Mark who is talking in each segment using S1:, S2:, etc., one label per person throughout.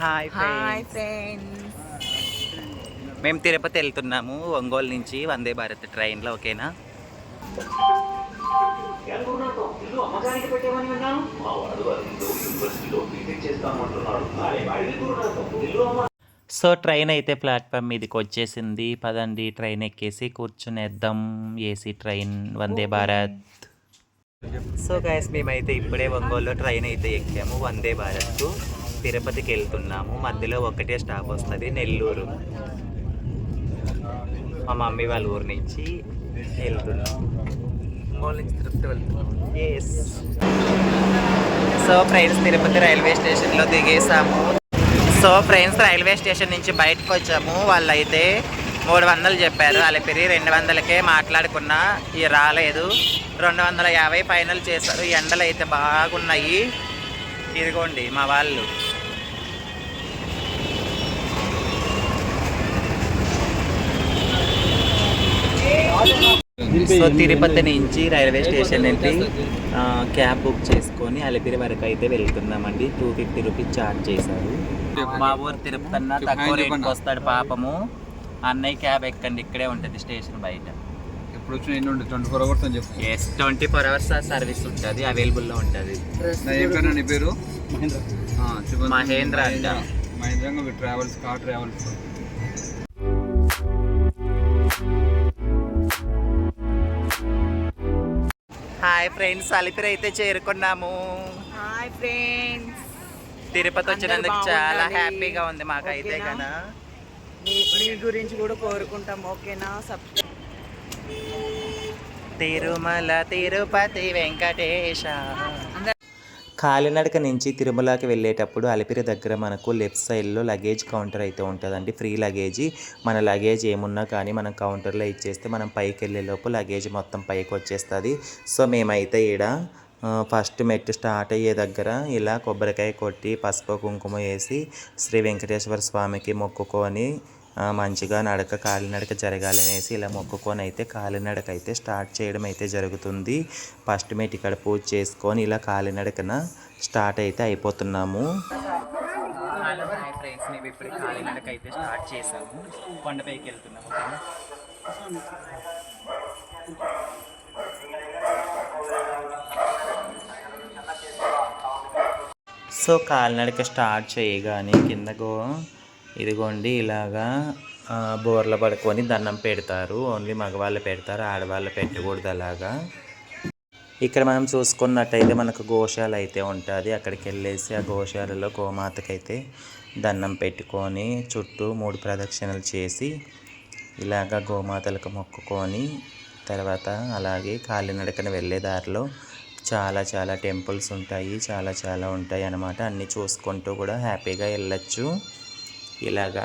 S1: Hi
S2: hi
S1: friends మేము తిరుపతి వెళ్తున్నాము ఒంగోలు నుంచి వందే భారత్ ట్రైన్లో ఓకేనా? సో ట్రైన్ అయితే ప్లాట్ఫామ్ మీదకి వచ్చేసింది. పదండి ట్రైన్ ఎక్కేసి కూర్చునేద్దాం. AC train Vande Bharat. So guys మేమైతే ఇప్పుడే ఒంగోలులో ట్రైన్ అయితే ఎక్కాము వందే భారత్ తిరుపతికి వెళ్తున్నాము మధ్యలో ఒకటే స్టాప్ వస్తుంది నెల్లూరు. మా మమ్మీ వాళ్ళ ఊరు నుంచి వెళ్తున్నాం ఒంగోలు నుంచి Tirupati yes so friends Tirupati railway స్టేషన్లో దిగేసాము. సో ఫ్రెండ్స్ రైల్వే స్టేషన్ నుంచి బయటకు వచ్చాము. వాళ్ళైతే మూడు వందలు చెప్పారు. అలిపిరి రెండు వందలకే మాట్లాడుకున్నా. ఇవి రాలేదు. రెండు వందల యాభై ఫైనల్ చేశారు. ఎండలు అయితే బాగున్నాయి. ఇదిగోండి మా వాళ్ళు. సో తిరుపతి నుంచి రైల్వే స్టేషన్ నుండి క్యాబ్ బుక్ చేసుకొని అలిపిరి వరకు అయితే వెళ్తున్నామండి. టూ ఫిఫ్టీ రూపీస్ ఛార్జ్ చేశారు. మా ఊరు తిరుపతి అన్న తక్కువ రేట్కి వస్తాడు పాపము. అన్నయ్య క్యాబ్ ఎక్కండి ఇక్కడే ఉంటుంది స్టేషన్ బయట.
S3: ఎప్పుడు వచ్చిన ఎన్ని ఉంటుంది ట్వంటీ ఫోర్ అవర్స్ అని చెప్పు.
S1: Yes twenty four hours service ఉంటుంది అవైలబుల్లో ఉంటుంది.
S3: నా ఏం పేరు నీ పేరు? ఆ, చెప్పండి.
S1: మహేంద్ర అంట.
S3: Mahendra travels car travels
S1: hi friends Alipiri అయితే చేరుకున్నాము.
S2: హాయ్ ఫ్రెండ్స్
S1: తిరుపతి వచ్చినందుకు చాలా. హ్యాపీగా ఉంది మాకైతే? కదా.
S2: మీ గురించి కూడా కోరుకుంటాం ఓకేనా? సబ్స్క్రైబ్
S1: తిరుమల తిరుపతి వెంకటేశ. కాలినడక నుంచి తిరుమలకి వెళ్ళేటప్పుడు అలిపిరి దగ్గర మనకు లెఫ్ట్ సైడ్లో లగేజ్ కౌంటర్ అయితే ఉంటుందండి. Free luggage. మన లగేజ్ ఏమున్నా కానీ మనం కౌంటర్లో ఇచ్చేస్తే మనం పైకి వెళ్ళే లోపు లగేజ్ మొత్తం పైకి వచ్చేస్తుంది. సో మేమైతే ఈడ ఫస్ట్ మెట్టు స్టార్ట్ అయ్యే దగ్గర ఇలా కొబ్బరికాయ కొట్టి పసుపు కుంకుమ వేసి శ్రీ వెంకటేశ్వర స్వామికి మొక్కుకొని మంచిగా నడక కాలినడక జరగాలనేసి ఇలా మొక్కుకొని అయితే కాలినడక అయితే స్టార్ట్ చేయడం అయితే జరుగుతుంది. ఫస్ట్ మెట్ పూజ చేసుకొని ఇలా కాలినడకన స్టార్ట్ అయితే అయిపోతున్నాము. ఫ్రెండ్స్ మేము ఇప్పుడు కాలినడక అయితే స్టార్ట్ చేసాము కొండపైకి వెళ్తున్నాము సో కాలినడక స్టార్ట్ చేయగానే కిందకు ఇదిగోండి ఇలాగా బోర్లు బోర్ల పడుకొని దండం పెడతారు. ఓన్లీ మగవాళ్ళు పెడతారు ఆడవాళ్ళు పెట్టకూడదు అలాగా. ఇక్కడ మనం చూసుకున్నట్టయితే మనకు గోశాల అయితే ఉంటుంది. అక్కడికి వెళ్ళేసి ఆ గోశాలలో గోమాతకైతే దండం పెట్టుకొని చుట్టూ మూడు ప్రదక్షిణలు చేసి ఇలాగ గోమాతలకు మొక్కుకొని తర్వాత అలాగే కాలినడకన వెళ్ళే దారిలో చాలా చాలా టెంపుల్స్ ఉంటాయి చాలా చాలా ఉంటాయి అన్నమాట. అన్నీ చూసుకుంటూ కూడా హ్యాపీగా వెళ్ళచ్చు. ఇలాగా.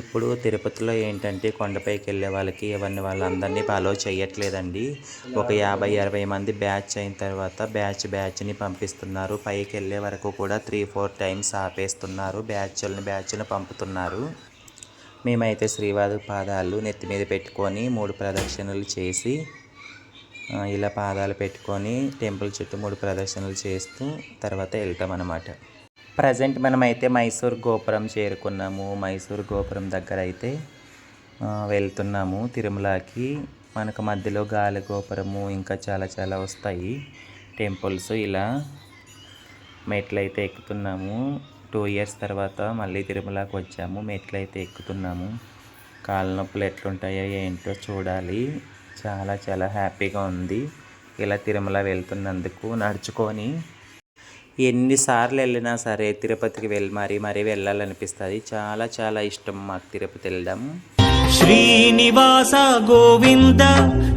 S1: ఇప్పుడు తిరుపతిలో ఏంటంటే కొండపైకి వెళ్ళే వాళ్ళకి ఎవరిని వాళ్ళందరినీ ఫాలో చేయట్లేదండి ఒక యాభై అరవై మంది బ్యాచ్ అయిన తర్వాత బ్యాచ్ బ్యాచ్ని పంపిస్తున్నారు. పైకి వెళ్ళే వరకు కూడా త్రీ ఫోర్ టైమ్స్ ఆపేస్తున్నారు. బ్యాచ్లను బ్యాచ్లను పంపుతున్నారు. మేమైతే శ్రీవారి పాదాలు నెత్తి మీద పెట్టుకొని మూడు ప్రదక్షిణలు చేసి ఇలా పాదాలు పెట్టుకొని టెంపుల్ చుట్టూ మూడు ప్రదక్షిణలు చేస్తూ తర్వాత వెళ్తాం అన్నమాట ప్రజెంట్ మనమైతే మైసూర్ గోపురం చేరుకున్నాము. మైసూర్ గోపురం దగ్గర అయితే వెళ్తున్నాము. తిరుమలకి మనకు మధ్యలో గాలి గోపురము ఇంకా చాలా చాలా వస్తాయి. టెంపుల్స్ ఇలా మెట్లు అయితే ఎక్కుతున్నాము. టూ ఇయర్స్ తర్వాత మళ్ళీ తిరుమలకి వచ్చాము. మెట్లు అయితే ఎక్కుతున్నాము. కాళ్ళ నొప్పులు ఎట్లుంటాయో ఏంటో చూడాలి. చాలా చాలా హ్యాపీగా ఉంది. ఇలా తిరుమల వెళ్తున్నందుకు నడుచుకొని ఎన్నిసార్లు వెళ్ళినా సరే తిరుపతికి వెళ్ళి మరీ మరీ వెళ్ళాలనిపిస్తుంది. చాలా చాలా ఇష్టం మాకు తిరుపతి వెళ్ళడం.
S4: శ్రీనివాస గోవింద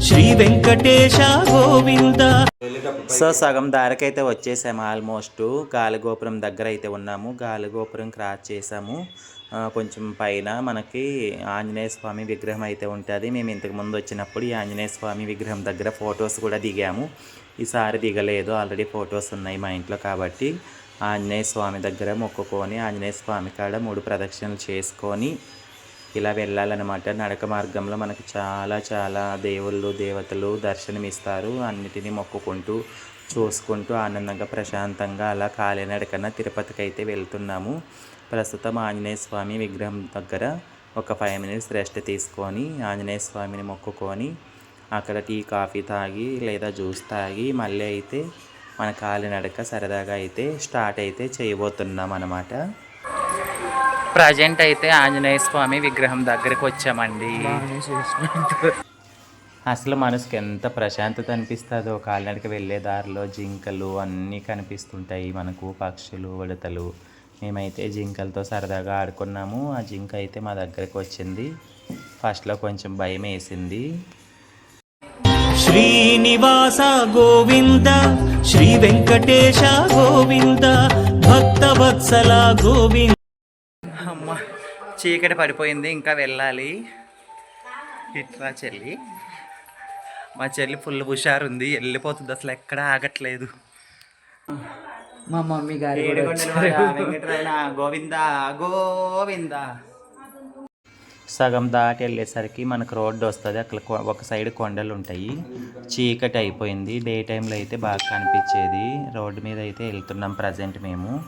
S4: శ్రీ వెంకటేశ గోవింద.
S1: సో సగం దారికైతే వచ్చేసాము ఆల్మోస్ట్. గాలిగోపురం దగ్గర అయితే ఉన్నాము. గాలిగోపురం క్రాస్ చేసాము. కొంచెం పైన మనకి ఆంజనేయ స్వామి విగ్రహం అయితే ఉంటుంది. మేము ఇంతకు ముందు వచ్చినప్పుడు ఈ ఆంజనేయ స్వామి విగ్రహం దగ్గర ఫొటోస్ కూడా దిగాము. ఈసారి దిగలేదు. ఆల్రెడీ ఫొటోస్ ఉన్నాయి మా ఇంట్లో కాబట్టి ఆంజనేయ స్వామి దగ్గర మొక్కుకొని ఆంజనేయ స్వామి కాడ మూడు ప్రదక్షిణలు చేసుకొని ఇలా వెళ్ళాలన్నమాట. నడక మార్గంలో మనకు చాలా చాలా దేవుళ్ళు దేవతలు దర్శనమిస్తారు. అన్నిటినీ మొక్కుకుంటూ చూసుకుంటూ ఆనందంగా ప్రశాంతంగా అలా కాలినడకన తిరుపతికి అయితే వెళ్తున్నాము. ప్రస్తుతం ఆంజనేయ స్వామి విగ్రహం దగ్గర ఒక ఫైవ్ మినిట్స్ రెస్ట్ తీసుకొని ఆంజనేయ స్వామిని మొక్కుకొని అక్కడ టీ కాఫీ తాగి లేదా జ్యూస్ తాగి మళ్ళీ అయితే మన కాలినడక సరదాగా అయితే స్టార్ట్ అయితే చేయబోతున్నాం అన్నమాట. ప్రజెంట్ అయితే ఆంజనేయ స్వామి విగ్రహం దగ్గరికి వచ్చామండి. అసలు మనసుకి ఎంత ప్రశాంతత అనిపిస్తుందో కాలినడక వెళ్ళే దారిలో జింకలు అన్నీ కనిపిస్తుంటాయి మనకు పక్షులు ఉడతలు మేమైతే జింకలతో సరదాగా ఆడుకున్నాము. ఆ జింక అయితే మా దగ్గరికి వచ్చింది. ఫస్ట్లో కొంచెం భయం వేసింది.
S4: శ్రీనివాస గోవింద శ్రీ వెంకటేశ గోవింద భక్తవత్సల గోవింద.
S1: అమ్మ చీకటి పడిపోయింది ఇంకా వెళ్ళాలి. ఇట్లా చెల్లి. మా చెల్లి ఫుల్ హుషారు ఉంది వెళ్ళిపోతుంది అసలు ఎక్కడ ఆగట్లేదు.
S2: మా మమ్మీ గారు
S1: గోవింద గోవింద. సగం దాటి వెళ్ళేసరికి మనకు రోడ్డు వస్తుంది. అక్కడ కొ- ఒక సైడ్ కొండలు ఉంటాయి చీకటి అయిపోయింది. డే టైంలో అయితే బాగా కనిపించేది. రోడ్డు మీద అయితే వెళ్తున్నాం ప్రజెంట్ మేము.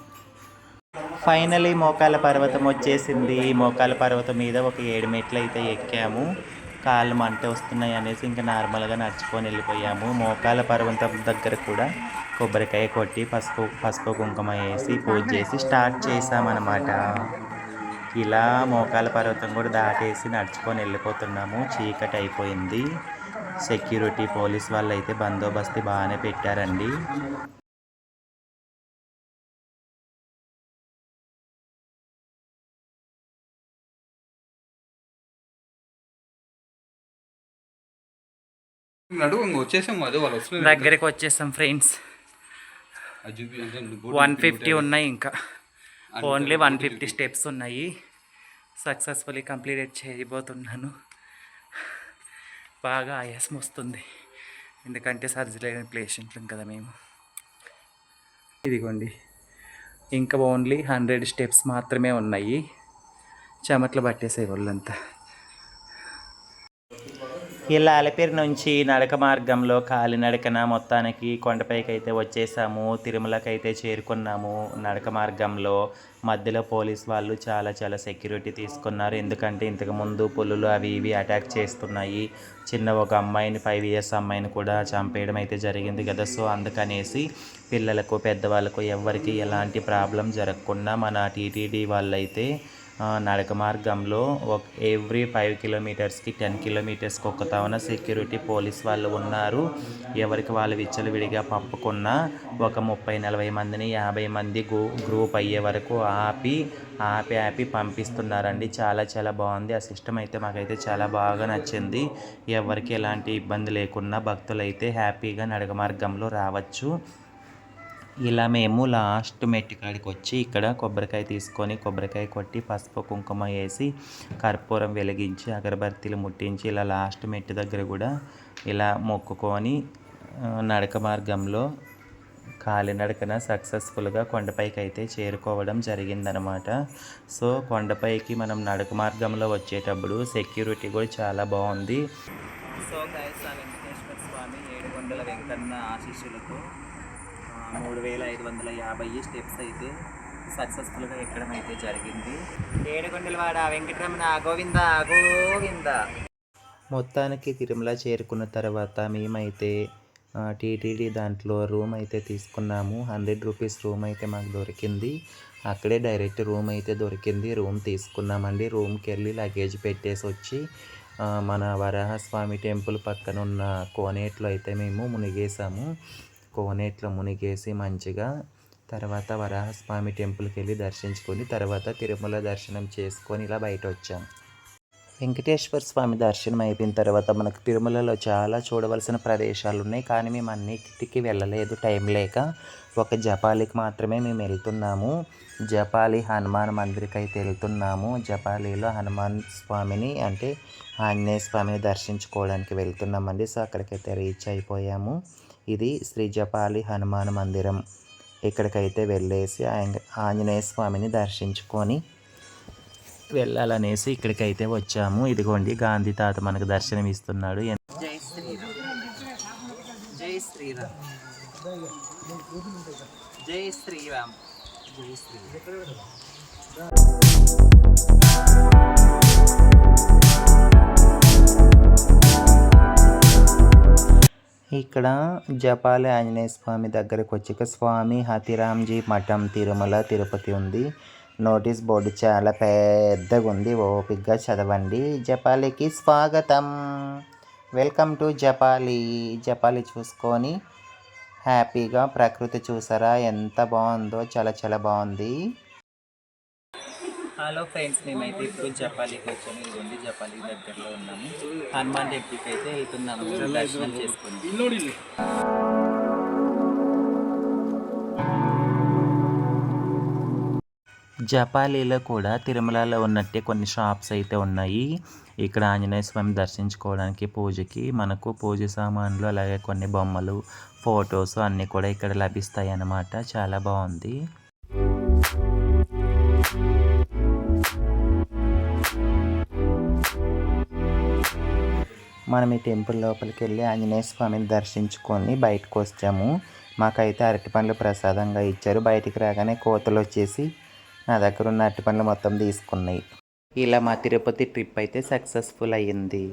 S1: ఫైనలీ మోకాల పర్వతం వచ్చేసింది. మోకాల పర్వతం మీద ఒక ఏడు మెట్లు అయితే ఎక్కాము. కాళ్ళు మంట వస్తున్నాయి అనేసి ఇంకా నార్మల్గా నడుచుకొని వెళ్ళిపోయాము. మోకాల పర్వతం దగ్గర కూడా కొబ్బరికాయ కొట్టి పసుపు పసుపు కుంకుమ వేసి పూజ చేసి స్టార్ట్ చేసామన్నమాట ఇలా మోకాల పర్వతం కూడా దాటేసి నడుచుకొని వెళ్ళిపోతున్నాము. చీకటి అయిపోయింది. సెక్యూరిటీ పోలీస్ వాళ్ళు అయితే బందోబస్తు బాగానే పెట్టారండి. దగ్గరికి వచ్చేసాం ఫ్రెండ్స్ వన్ ఫిఫ్టీ ఉన్నాయి ఇంకా. ఓన్లీ వన్ ఫిఫ్టీ స్టెప్స్ ఉన్నాయి. సక్సెస్ఫుల్లీ కంప్లీట్ చేయబోతున్నాను. బాగా ఆయాసం వస్తుంది. ఎందుకంటే సర్జరీ అయిన పేషెంట్లం కదా మేము. ఇదిగోండి. ఇంకా ఓన్లీ హండ్రెడ్ స్టెప్స్ మాత్రమే ఉన్నాయి. చెమట్లు పట్టేసే వాళ్ళంతా ఇలా అలపిరి నుంచి నడక మార్గంలో కాలినడకన మొత్తానికి కొండపైకి అయితే వచ్చేసాము. తిరుమలకి అయితే చేరుకున్నాము. నడక మార్గంలో మధ్యలో పోలీస్ వాళ్ళు చాలా చాలా సెక్యూరిటీ తీసుకున్నారు. ఎందుకంటే ఇంతకు ముందు పులులు అవి ఇవి అటాక్ చేస్తున్నాయి. చిన్న ఒక అమ్మాయిని ఫైవ్ ఇయర్స్ అమ్మాయిని కూడా చంపేయడం అయితే జరిగింది కదా. సో అందుకనేసి పిల్లలకు పెద్దవాళ్ళకు ఎవరికి ఎలాంటి ప్రాబ్లం జరగకుండా మన టీటీడీ వాళ్ళైతే నడక మార్గంలో ఒక ఎవ్రీ ఫైవ్ కిలోమీటర్స్కి టెన్ కిలోమీటర్స్కి ఒక తవన సెక్యూరిటీ పోలీస్ వాళ్ళు ఉన్నారు. ఎవరికి వాళ్ళు విచ్చలవిడిగా పంపకున్నా ఒక ముప్పై నలభై మందిని యాభై మంది గ్రూ గ్రూప్ అయ్యే వరకు ఆపి ఆపి ఆపి పంపిస్తున్నారండి. చాలా చాలా బాగుంది. ఆ సిస్టమ్ అయితే మాకైతే చాలా బాగా నచ్చింది. ఎవరికి ఎలాంటి ఇబ్బంది లేకుండా భక్తులైతే హ్యాపీగా నడక మార్గంలో రావచ్చు. ఇలా మేము లాస్ట్ మెట్టు కాడికి వచ్చి ఇక్కడ కొబ్బరికాయ తీసుకొని కొబ్బరికాయ కొట్టి పసుపు కుంకుమ వేసి కర్పూరం వెలిగించి అగరబత్తీలు ముట్టించి ఇలా లాస్ట్ మెట్టు దగ్గర కూడా ఇలా మొక్కుకొని నడక మార్గంలో కాలినడకన సక్సెస్ఫుల్గా కొండపైకి అయితే చేరుకోవడం జరిగిందనమాట. సో కొండపైకి మనం నడక మార్గంలో వచ్చేటప్పుడు సెక్యూరిటీ కూడా చాలా బాగుంది. సో కైసా వెంకటేశ్వర స్వామి ఏడుకొండల వెంకన్న ఆశీస్సులతో మూడు వేల ఐదు వందల యాభై స్టెప్స్ అయితే సక్సెస్ఫుల్గా ఎక్కడం అయితే జరిగింది. ఏడుకొండలవాడ వెంకటరమణ గోవింద గోవింద. మొత్తానికి తిరుమల చేరుకున్న తర్వాత మేమైతే టీటీడీ దాంట్లో రూమ్ అయితే తీసుకున్నాము. హండ్రెడ్ రూపీస్ రూమ్ అయితే మాకు దొరికింది. అక్కడే డైరెక్ట్ రూమ్ అయితే దొరికింది. రూమ్ తీసుకున్నామండి. రూమ్కి వెళ్ళి లగేజ్ పెట్టేసి వచ్చి మన వరాహస్వామి టెంపుల్ పక్కన ఉన్న కోనేట్లో అయితే మేము మునిగేసాము కోనేట్లో మునిగేసి మంచిగా తర్వాత వరాహస్వామి టెంపుల్కి వెళ్ళి దర్శించుకొని తర్వాత తిరుమల దర్శనం చేసుకొని ఇలా బయట వచ్చాం వెంకటేశ్వర స్వామి దర్శనం అయిపోయిన తర్వాత మనకు తిరుమలలో చాలా చూడవలసిన ప్రదేశాలు ఉన్నాయి కానీ మేము అన్నిటికీ వెళ్ళలేదు. టైం లేక ఒక జపాలికి మాత్రమే మేము వెళ్తున్నాము. జపాలి హనుమాన్ మందిరికి అయితే వెళ్తున్నాము. జపాలిలో హనుమాన్ స్వామిని అంటే ఆంజనేయ స్వామిని దర్శించుకోవడానికి వెళ్తున్నామండి. సో అక్కడికైతే రీచ్ అయిపోయాము. ఇది శ్రీ జపాలి హనుమాన్ మందిరం. ఇక్కడికైతే వెళ్ళేసి ఆంజనేయ స్వామిని దర్శించుకొని వెళ్ళాలనేసి ఇక్కడికైతే వచ్చాము. ఇదిగోండి గాంధీ తాత మనకు దర్శనం ఇస్తున్నాడు
S3: జై శ్రీరామ్. జై శ్రీరామ్. జై శ్రీరామ్. జై శ్రీరామ్.
S1: ఇక్కడ జపాలి ఆంజనేయ స్వామి దగ్గరకు వచ్చాక స్వామి హతిరామ్జీ మఠం తిరుమల తిరుపతి ఉంది. నోటీస్ బోర్డు చాలా పెద్దగా ఉంది. ఓపిక్గా చదవండి. జపాలికి స్వాగతం. Welcome to Japali. జపాలి చూసుకొని హ్యాపీగా ప్రకృతి చూసారా? ఎంత బాగుందో చాలా చాలా బాగుంది. హలో ఫ్రెండ్స్ మేమైతే ఇప్పుడు జపాలికి వచ్చాము ఇదిగోండి జపాలి దగ్గరలో ఉన్నాము. హనుమాన్ టెంపుల్కి అయితే వెళ్తున్నాము దర్శనం చేసుకుని జపాలీలో కూడా తిరుమలలో ఉన్నట్టే కొన్ని షాప్స్ అయితే ఉన్నాయి. ఇక్కడ ఆంజనేయ స్వామి దర్శించుకోవడానికి పూజకి మనకు పూజ సామాన్లు అలాగే కొన్ని బొమ్మలు ఫొటోస్ అన్నీ కూడా ఇక్కడ లభిస్తాయి అన్నమాట చాలా బాగుంది. మనం ఈ టెంపుల్ లోపలికి వెళ్ళి ఆంజనేయ స్వామిని దర్శించుకొని బయటకు వచ్చాము మాకైతే అరటి పండ్లు ప్రసాదంగా ఇచ్చారు. బయటికి రాగానే కోతలు వచ్చేసి నా దగ్గర ఉన్న అరటి పండ్లు మొత్తం తీసుకున్నాయి. ఇలా మా తిరుపతి ట్రిప్ అయితే సక్సెస్ఫుల్ అయ్యింది.